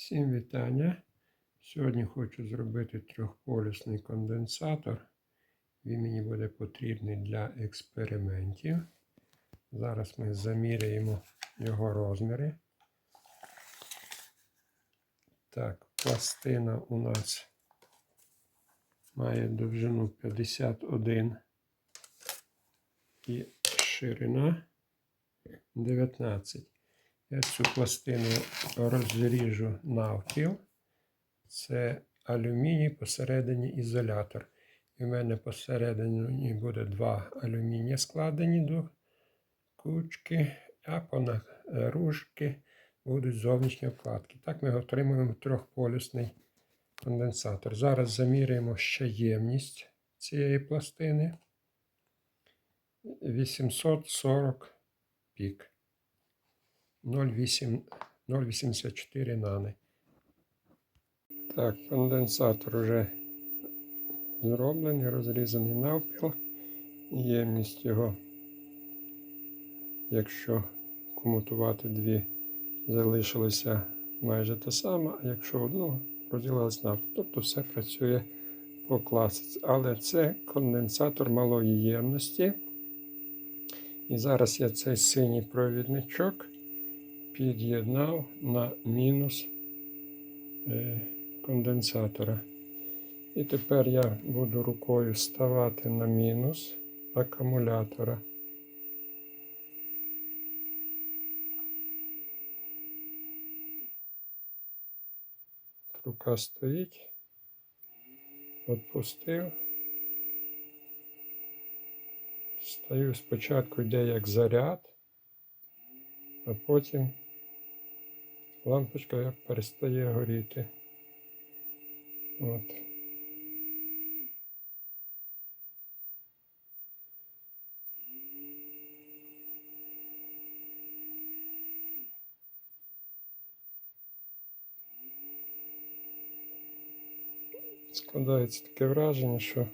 Всім вітання. Сьогодні хочу зробити трьохполюсний конденсатор. Він мені буде потрібний для експериментів. Зараз ми заміряємо його розміри. Так, пластина у нас має довжину 51 і ширина 19. Я цю пластину розріжу навпіл. Це алюміній, посередині ізолятор. І в мене посередині буде два алюмінія складені до кучки, а понад ружки будуть зовнішні обкладки. Так ми отримуємо трьохполюсний конденсатор. Зараз заміряємо ще ємність цієї пластини. 840 пік. 0,84 нани. Так, конденсатор вже зроблений, розрізаний навпіл. Ємність його, якщо комутувати дві, залишилася майже та сама, а якщо одну, розділилась навпіл. Тобто все працює по класиці. Але це конденсатор малої ємності. І зараз я цей синій провідничок під'єднав на мінус е, конденсатора. І тепер я буду рукою ставати на мінус акумулятора. Рука стоїть, відпустив. Стаю спочатку йде як заряд, а потім лампочка перестає горіти. От. Складається таке враження, що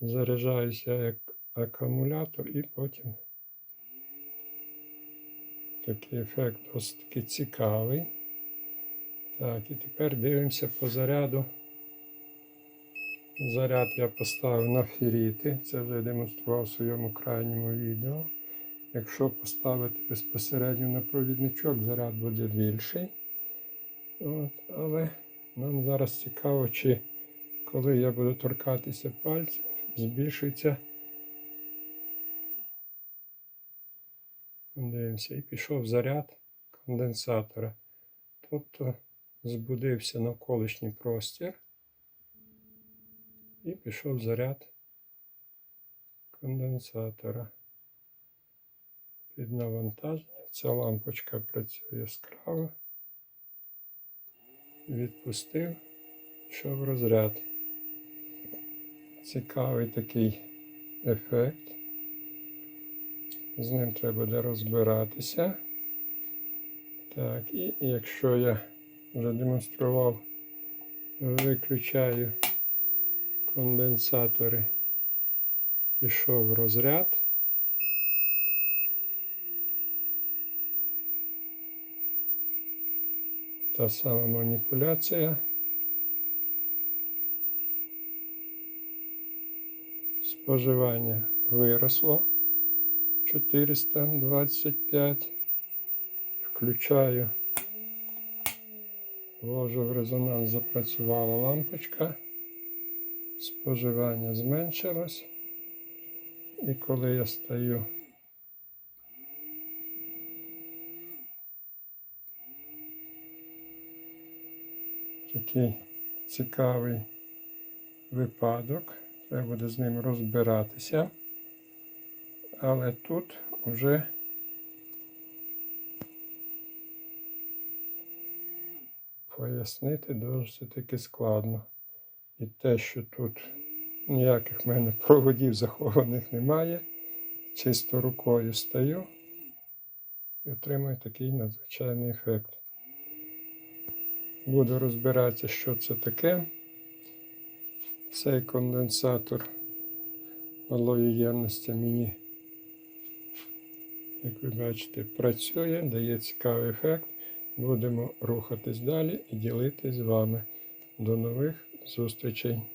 заряджаюся як акумулятор і потім такий ефект досить таки цікавий. Так, і тепер дивимося по заряду. Заряд я поставив на феріти, це вже демонстрував в своєму крайньому відео. Якщо поставити безпосередньо на провідничок, заряд буде більший. От, Але нам зараз цікаво, чи коли я буду торкатися пальцем, збільшується. Дивимося, і пішов заряд конденсатора. Тобто збудився навколишній простір і пішов заряд конденсатора. Під навантаження. Ця лампочка працює яскраво. Відпустив, пішов розряд. Цікавий такий ефект. З ним треба буде розбиратися. Так, і якщо я вже демонстрував, виключаю конденсатори, пішов розряд. Та сама маніпуляція. Споживання виросло 425. Включаю, ввожу в резонанс, запрацювала лампочка, споживання зменшилось. І коли я стаю такий цікавий випадок, треба буде з ним розбиратися. Але тут вже пояснити досить таки складно. І те, що тут ніяких в мене проводів захованих немає, чисто рукою стаю і отримую такий надзвичайний ефект. Буду розбиратися, що це таке. Цей конденсатор малої ємності мені, як ви бачите, працює, дає цікавий ефект. будемо рухатись далі і ділитись з вами. До нових зустрічей!